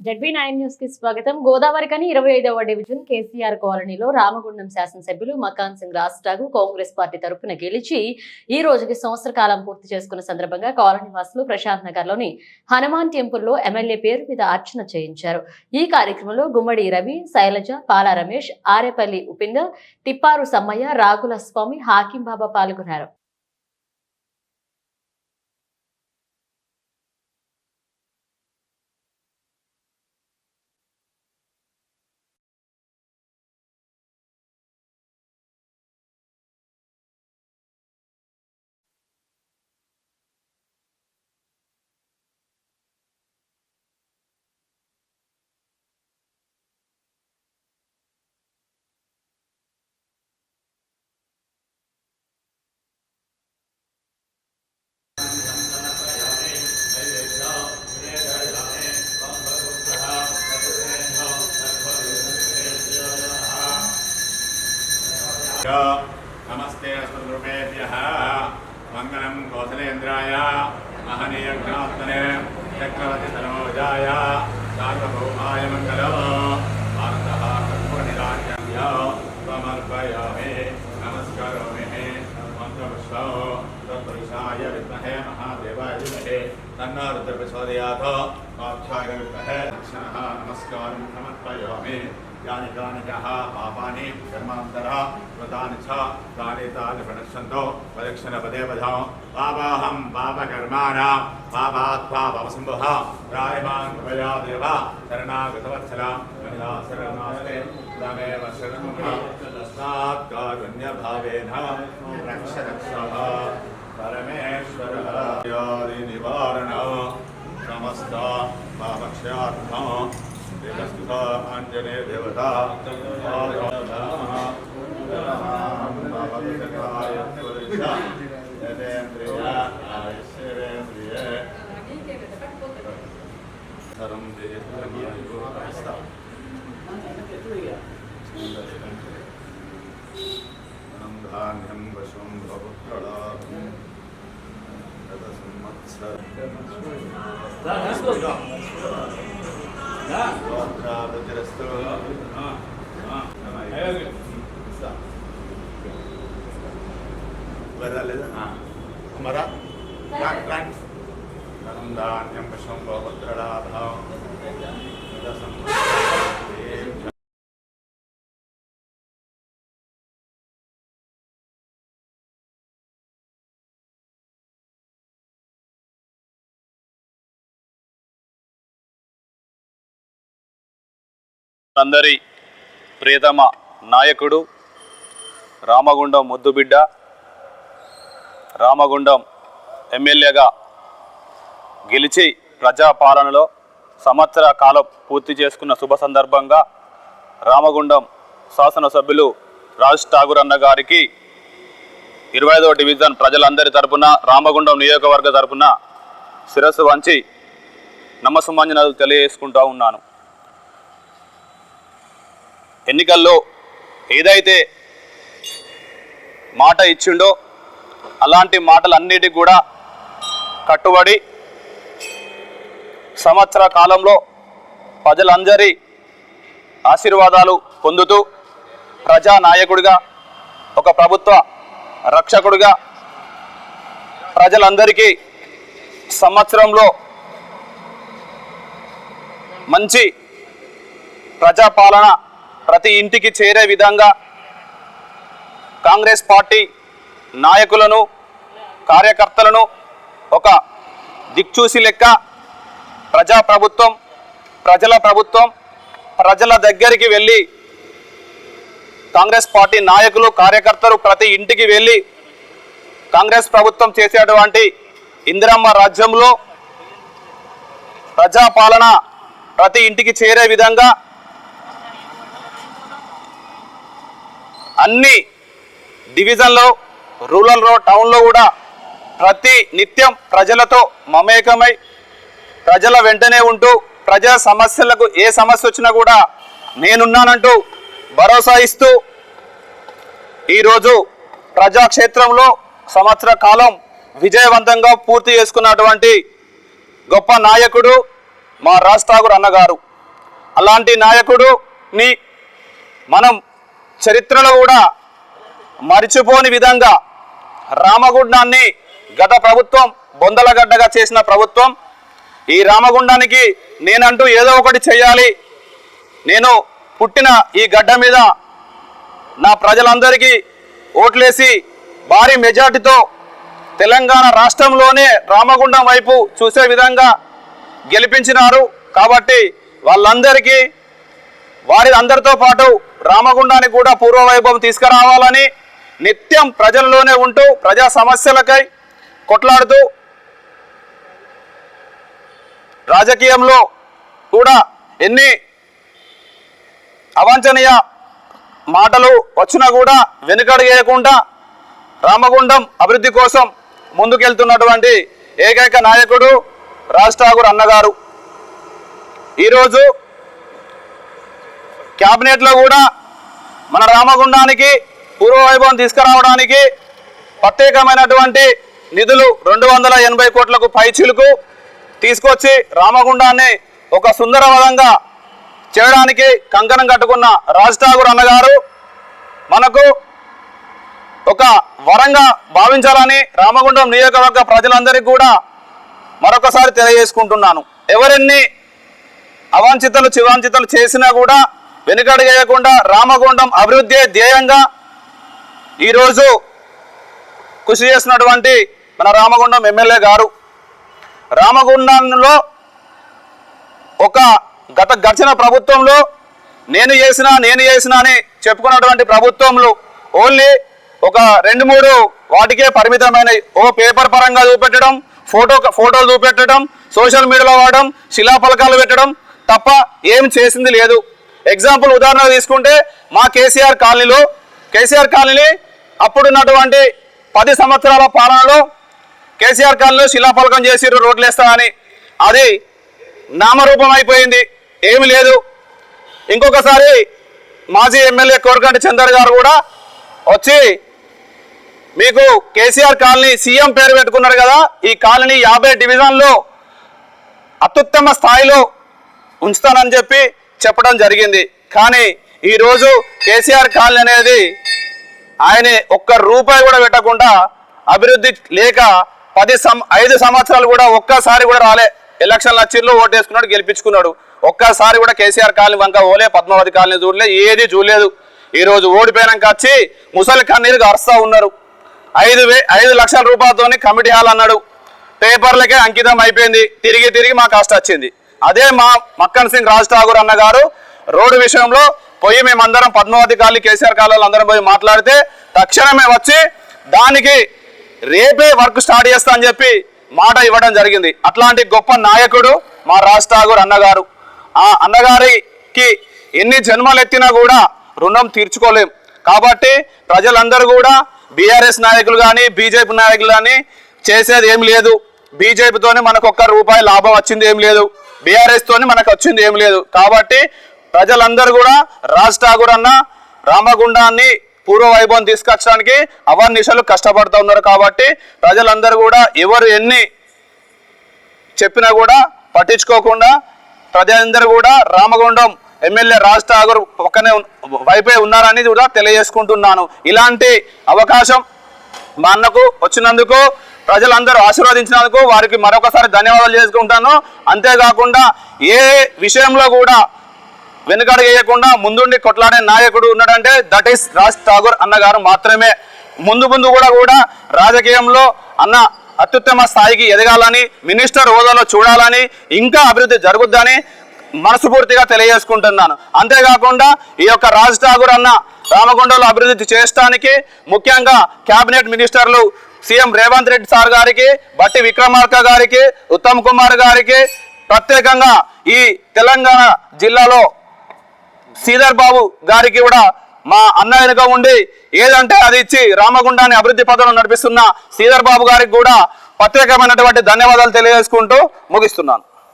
ZB nine న్యూస్కి స్వాగతం. గోదావరి కని ఇరవై ఐదవ డివిజన్ కేసీఆర్ కాలనీలో రామగుండం శాసనసభ్యులు మకాన్ సింగ్ రాజ్టాగు కాంగ్రెస్ పార్టీ తరఫున గెలిచి ఈ రోజుకి సంవత్సర కాలం పూర్తి చేసుకున్న సందర్భంగా కాలనీ వాసులు ప్రశాంత్ నగర్లోని హనుమాన్ టెంపుల్లో ఎమ్మెల్యే పేరు మీద అర్చన చేయించారు. ఈ కార్యక్రమంలో గుమ్మడి రవి శైలజ పాల రమేష్ ఆరేపల్లి ఉపేందర్ తిప్పారు సమ్మయ్య రాగుల స్వామి హాకిం బాబా పాల్గొన్నారు. नमस्ते अस्मद्रूपेभ्यः मङ्गलं कौसलेन्द्राय महनीयज्ञात्मने चक्रवर्तितनोजाय, सार्वभौमाय मङ्गलम्। भारतः कर्पूरनिराज्यम्य त्वमर्पयामि नमस्करोमि मन्त्रपुष्पौ तत्पुरुषाय विद्महे महादेवाय धीमहि तन्नो रुद्रप्रचोदयात् स्वाध्याय विद्महे दक्षिणः नमस्कारं समर्पयामि। यानि कानि च पापानि, कर्मान्तरः कृतानि च तानि तानि प्रणश्यन्तो परीक्षणपदे वधां पापाहं पापकर्माणां पापात् पापमसम्भवः प्रायमान् कृपया देव शरणागतवत्सला शरणास्ते रक्ष रक्षः परमेश्वरः, यादिनिवारण समस्त पापक्षयार्थम् ఆంజనేయ దేవత. సరం మనం ధాన్యం వశం ప్రభుత్వడా సంవత్సరం మరా ధనం ధాన్యం వశం భవప్రలాభం అందరి ప్రియతమ నాయకుడు రామగుండం ముద్దుబిడ్డ రామగుండం ఎమ్మెల్యేగా గెలిచి ప్రజాపాలనలో సంవత్సర కాలం పూర్తి చేసుకున్న శుభ సందర్భంగా రామగుండం శాసనసభ్యులు రాజ్ ఠాగూర్ అన్న గారికి ఇరవై ఐదవ డివిజన్ ప్రజలందరి తరపున రామగుండం నియోజకవర్గ తరపున శిరస్సు వంచి నమ్మసుమాంజనాలు తెలియజేసుకుంటూ ఉన్నాను. ఎన్నికల్లో ఏదైతే మాట ఇచ్చిండో అలాంటి మాటలన్నిటికి కూడా కట్టుబడి సంవత్సర కాలంలో ప్రజలందరి ఆశీర్వాదాలు పొందుతూ ప్రజానాయకుడిగా ఒక ప్రభుత్వ రక్షకుడిగా ప్రజలందరికీ సంవత్సరంలో మంచి ప్రజాపాలన ప్రతి ఇంటికి చేరే విధంగా కాంగ్రెస్ పార్టీ నాయకులను కార్యకర్తలను ఒక దిక్చూసి లెక్క ప్రజాప్రభుత్వం ప్రజల ప్రభుత్వం ప్రజల దగ్గరికి వెళ్ళి కాంగ్రెస్ పార్టీ నాయకులు కార్యకర్తలు ప్రతి ఇంటికి వెళ్ళి కాంగ్రెస్ ప్రభుత్వం చేసేటువంటి ఇందిరమ్మ రాజ్యంలో ప్రజాపాలన ప్రతి ఇంటికి చేరే విధంగా అన్ని డివిజన్లో రూరల్లో టౌన్లో కూడా ప్రతి నిత్యం ప్రజలతో మమేకమై ప్రజల వెంటనే ఉంటూ ప్రజా సమస్యలకు ఏ సమస్య వచ్చినా కూడా నేనున్నానంటూ భరోసా ఇస్తూ ఈరోజు ప్రజాక్షేత్రంలో సంవత్సర కాలం విజయవంతంగా పూర్తి చేసుకున్నటువంటి గొప్ప నాయకుడు మా రాజ్ ఠాగూర్ అన్నగారు. అలాంటి నాయకుడుని మనం చరిత్రలో కూడా మరిచిపోని విధంగా రామగుండాన్ని గత ప్రభుత్వం బొందలగడ్డగా చేసిన ప్రభుత్వం ఈ రామగుండానికి నేనంటూ ఏదో ఒకటి చేయాలి. నేను పుట్టిన ఈ గడ్డ మీద నా ప్రజలందరికీ ఓట్లేసి భారీ మెజార్టీతో తెలంగాణ రాష్ట్రంలోనే రామగుండం వైపు చూసే విధంగా గెలిపించినారు. కాబట్టి వాళ్ళందరికీ వారి అందరితో పాటు రామగుండానికి కూడా పూర్వవైభవం తీసుకురావాలని నిత్యం ప్రజల్లోనే ఉంటూ ప్రజా సమస్యలకై కొట్లాడుతూ రాజకీయంలో కూడా ఎన్ని అవాంఛనీయ మాటలు వచ్చినా కూడా వెనుకడుగేయకుండా రామగుండం అభివృద్ధి కోసం ముందుకెళ్తున్నటువంటి ఏకైక నాయకుడు రాజ్ ఠాగూర్ అన్నగారు. ఈరోజు క్యాబినెట్లో కూడా మన రామగుండానికి పూర్వవైభవం తీసుకురావడానికి ప్రత్యేకమైనటువంటి నిధులు రెండు వందల ఎనభై కోట్లకు పైచీలకు తీసుకొచ్చి రామగుండాన్ని ఒక సుందరవదంగా చేయడానికి కంకణం కట్టుకున్న రాజ్ ఠాగూర్ అన్నగారు మనకు ఒక వరంగా భావించాలని రామగుండం నియోజకవర్గ ప్రజలందరికీ కూడా మరొకసారి తెలియజేసుకుంటున్నాను. ఎవరెన్ని అవాంఛితలు చివాంఛితలు చేసినా కూడా వెనుకడుగేయకుండా రామగుండం అభివృద్ధి ధ్యేయంగా ఈరోజు కృషి చేసినటువంటి మన రామగుండం ఎమ్మెల్యే గారు. రామగుండంలో ఒక గత గడిచిన ప్రభుత్వంలో నేను చేసిన నేను చేసిన అని చెప్పుకున్నటువంటి ప్రభుత్వంలో ఓన్లీ ఒక రెండు మూడు వాటికే పరిమితమైన ఓ పేపర్ పరంగా చూపెట్టడం ఫోటో ఫోటోలు చూపెట్టడం సోషల్ మీడియాలో వాడడం శిలాఫలకాలు పెట్టడం తప్ప ఏం చేసింది లేదు. ఎగ్జాంపుల్ ఉదాహరణ తీసుకుంటే మా కేసీఆర్ కాలనీలో కేసీఆర్ కాలనీ అప్పుడున్నటువంటి పది సంవత్సరాల పాలనలో కేసీఆర్ కాలనీలో శిలాఫలకం చేసి రోడ్లు వేస్తామని అది నామరూపం అయిపోయింది ఏమి లేదు. ఇంకొకసారి మాజీ ఎమ్మెల్యే కోరకంటి చందర్ గారు కూడా వచ్చి మీకు కేసీఆర్ కాలనీ సీఎం పేరు పెట్టుకున్నారు కదా ఈ కాలనీ యాభై డివిజన్లో అత్యుత్తమ స్థాయిలో ఉంచుతానని చెప్పి చెప్పడం జరిగింది. కానీ ఈరోజు కేసీఆర్ కాలనీ అనేది ఆయన ఒక్క రూపాయి కూడా పెట్టకుండా అభివృద్ధి లేక పది సం ఐదు సంవత్సరాలు కూడా ఒక్కసారి కూడా రాలే. ఎలక్షన్ లక్షల్లో ఓటేసుకున్నాడు గెలిపించుకున్నాడు. ఒక్కసారి కూడా కేసీఆర్ కాలనీ వంక ఓలే పద్మావతి కాలనీ చూడలే ఏది చూడలేదు. ఈరోజు ఓడిపోయినాక ఓడిపోయాక వచ్చి ముసలి కన్నీరు అరుస్తూ ఉన్నారు. ఐదు వే ఐదు లక్షల రూపాయలతోని కమిటీ హాల్ అన్నాడు. పేపర్లకే అంకితం అయిపోయింది. తిరిగి తిరిగి మా కష్ట వచ్చింది. అదే మా మక్కన్ సింగ్ రాజ్ ఠాగూర్ అన్న గారు రోడ్డు విషయంలో పోయి మేమందరం పద్మావతి కేసీఆర్ కాలంలో అందరం పోయి మాట్లాడితే తక్షణమే వచ్చి దానికి రేపే వర్క్ స్టార్ట్ చేస్తా అని చెప్పి మాట ఇవ్వడం జరిగింది. అట్లాంటి గొప్ప నాయకుడు మా రాజ్ ఠాగూర్ అన్నగారు ఆ అన్నగారికి ఎన్ని జన్మలు ఎత్తినా కూడా రుణం తీర్చుకోలేం. కాబట్టి ప్రజలందరూ కూడా బీఆర్ఎస్ నాయకులు కానీ బీజేపీ నాయకులు కానీ చేసేది ఏం లేదు. బీజేపీతోనే మనకు ఒక్క రూపాయి లాభం వచ్చింది ఏం లేదు. బీఆర్ఎస్ తోని మనకు వచ్చింది ఏం లేదు. కాబట్టి ప్రజలందరూ కూడా రాజ్ ఠాగూర్ అన్న రామగుండాన్ని పూర్వ వైభవం తీసుకొచ్చడానికి అవర్నిశలు కష్టపడుతూ ఉన్నారు కాబట్టి ప్రజలందరూ కూడా ఎవరు ఎన్ని చెప్పినా కూడా పట్టించుకోకుండా ప్రజలందరూ కూడా రామగుండం ఎమ్మెల్యే రాజ్ ఠాగూర్ పక్కనే వైపే ఉన్నారని కూడా తెలియజేసుకుంటున్నాను. ఇలాంటి అవకాశం మా అన్నకు వచ్చినందుకు ప్రజలందరూ ఆశీర్వదించినందుకు వారికి మరొకసారి ధన్యవాదాలు చేసుకుంటాను. అంతేకాకుండా ఏ విషయంలో కూడా వెనుకడగేయకుండా ముందుండి కొట్లాడే నాయకుడు ఉన్నాడంటే దట్ ఈస్ రాజ్ ఠాగూర్ అన్నగారు మాత్రమే. ముందు ముందు కూడా కూడా రాజకీయంలో అన్న అత్యుత్తమ స్థాయికి ఎదగాలని మినిస్టర్ హోదాలో చూడాలని ఇంకా అభివృద్ధి జరుగుద్దని మనస్ఫూర్తిగా తెలియజేసుకుంటున్నాను. అంతేకాకుండా ఈ యొక్క రాజ్ ఠాగూర్ అన్న రామగుండంలో అభివృద్ధి చేయడానికి ముఖ్యంగా కేబినెట్ మినిస్టర్లు సీఎం రేవంత్ రెడ్డి సార్ గారికి బట్టి విక్రమార్క గారికి ఉత్తమ్ కుమార్ గారికి ప్రత్యేకంగా ఈ తెలంగాణ జిల్లాలో శ్రీధర్ బాబు గారికి కూడా మా అన్న ఉండి ఏదంటే అది ఇచ్చి రామగుండాన్ని అభివృద్ధి పథంలో నడిపిస్తున్న శ్రీధర్ బాబు గారికి కూడా ప్రత్యేకమైనటువంటి ధన్యవాదాలు తెలియజేసుకుంటూ ముగిస్తున్నాను.